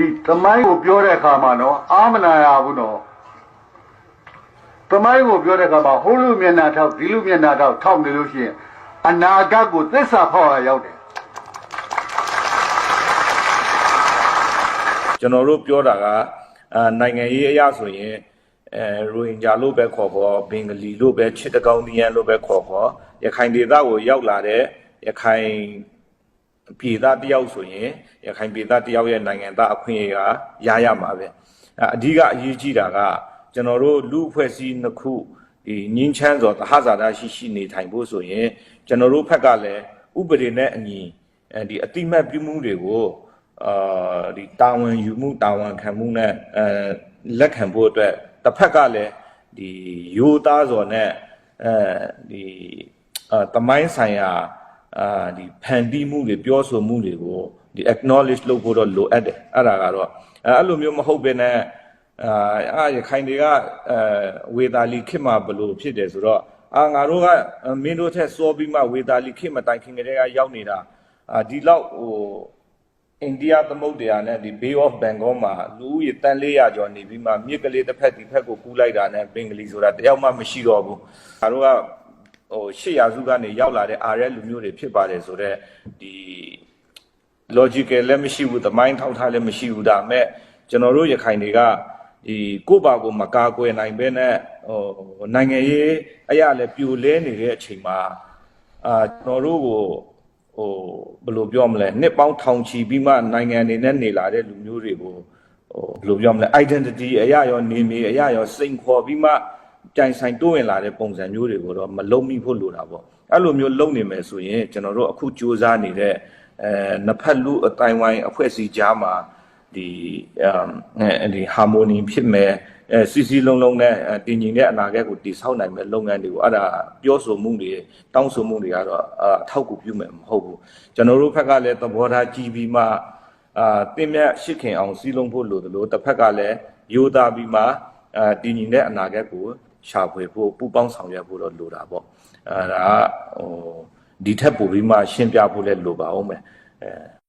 ဒီသမိုင်းကိုပြောတဲ့အခါမှာနော်အာမနာရဘူးနော်သမိုင်းကိုပြောတဲ့အခါမှာဟိုလူမျက်နှာထောက်ဒီလူမျက်နှာထောက်ထောက်နေလို့ရှိရင်အနာဂတ်ကိုသစ္စာဖောက်ရရောက်တယ်ကျွန်တော်တို့ပြောတာကအာနိုင်ငံရေးအရာဆိုရင်အဲရိုဟင်ဂျာလို့ပဲခေါ်ခေါ်ဘင်္ဂလီလို့ပဲချစ်တကောင်းဒီယန်လို့ပဲခေါ်ခေါ်ရခိုင်ဒေသကိုရောက်လာတဲ့ရခိုင် ပြည်သားတယောက်ဆိုရင်ရခိုင်ပြည်သားတယောက်ရဲ့နိုင်ငံသားအခွင့်အရေးကရရမှာပဲအအဓိကအရေးကြီးတာကကျွန်တော်တို့လူအဖွဲ့အစည်းနှစ်ခုဒီငင်းချမ်းစွာသဟဇာတရှိရှိနေထိုင်ဖို့ဆိုရင်ကျွန်တော်တို့ဘက်ကလည်းဥပဒေနဲ့အညီအဲဒီအတိမတ်ပြုမှုတွေကိုအာဒီတာဝန်ယူမှုတာဝန်ခံမှုနဲ့အဲလက်ခံဖို့အတွက်တစ်ဖက်ကလည်းဒီယူသားစော်နဲ့အဲဒီအာတမိုင်းဆိုင်ရာ အာဒီဖန်တီးမှုတွေပြောဆိုမှုတွေကိုဒီ acknowledge လုပ်ဖို့တော့လိုအပ်တယ်အဲ့ဒါကတော့အဲအဲ့လိုမျိုးမဟုတ်ဘဲနဲ့အာအာရခိုင်တွေကအဲဝေတာလီခေတ်မှာဘယ်လိုဖြစ်တယ်ဆိုတော့အာငါတို့ကမင်းတို့ထက်စောပြီးမှဝေတာလီခေတ်မတိုင်ခင်ကတည်းကရောက်နေတာအာဒီလောက်ဟိုအိန္ဒိယသမုဒ္ဒရာနဲ့ဒီ Bay of Bengal မှာလူဦးရေတန်400ကျော်နေပြီးမှမြစ်ကလေးတစ်ဖက်ဒီဖက်ကိုကူးလိုက်တာနဲ့ဘင်္ဂလီဆိုတာတယောက်မှမရှိတော့ဘူး။ဒါတို့က ဟိုရှေ့ရာစုကနေရောက်လာတဲ့အားရဲလူမျိုးတွေဖြစ်ပါတယ်ဆိုတော့ဒီ logical လည်းမရှိဘူးသမိုင်းထောက်ထားလည်းမရှိဘူးဒါပေမဲ့ကျွန်တော်တို့ရခိုင်တွေကဒီကိုယ့်ဘာကိုမကာကွယ်နိုင်ဘဲနဲ့ဟိုနိုင်ငံရေးအရာလည်းပြိုလဲနေတဲ့အချိန်မှာအာကျွန်တော်တို့ကိုဟိုဘယ်လိုပြောမလဲနှစ်ပေါင်းထောင်ချီပြီးမှနိုင်ငံတွေနဲ့နေလာတဲ့လူမျိုးတွေကိုဟိုဘယ်လိုပြောမလဲ identity အရာရောနေမီအရာရောစိန်ခေါ်ပြီးမှ ကြိုင်ဆိုင်တိုးဝင်လာတဲ့ပုံစံမျိုးတွေကိုတော့မလုံးမိဖို့လိုတာပေါ့အဲ့လိုမျိုးလုံးနေမယ်ဆိုရင်ကျွန်တော်တို့အခုစူးစမ်းနေတဲ့အဲနှစ်ဖက်လူအတိုင်းဝိုင်းအဖွဲ့အစည်းကြားမှာဒီအဲဒီ harmony ဖြစ်မယ်အဲစီစီလုံးလုံးနဲ့အဲတည်ငြိမ်တဲ့အနာဂတ်ကိုတည်ဆောက်နိုင်မဲ့လုပ်ငန်းတွေကိုအဲ့ဒါပြောဆိုမှုတွေတောင်းဆိုမှုတွေကတော့အထောက်အကူပြုမယ်မဟုတ်ဘူးကျွန်တော်တို့ဘက်ကလည်းသဘောထားကြည့်ပြီးမှအာတင်မြတ်ရှစ်ခင်အောင်စီးလုံးဖို့လိုသလိုတစ်ဖက်ကလည်းယူသားပြီးမှအာတည်ငြိမ်တဲ့အနာဂတ်ကို ရှာဖွေဖို့ပူပေါင်းဆောင်ရွက်ဖို့တော့လိုတာပေါ့အဲဒါကဟိုဒီထက်ပိုပြီးမှရှင်းပြဖို့လည်းလိုပါအောင်မယ်အဲ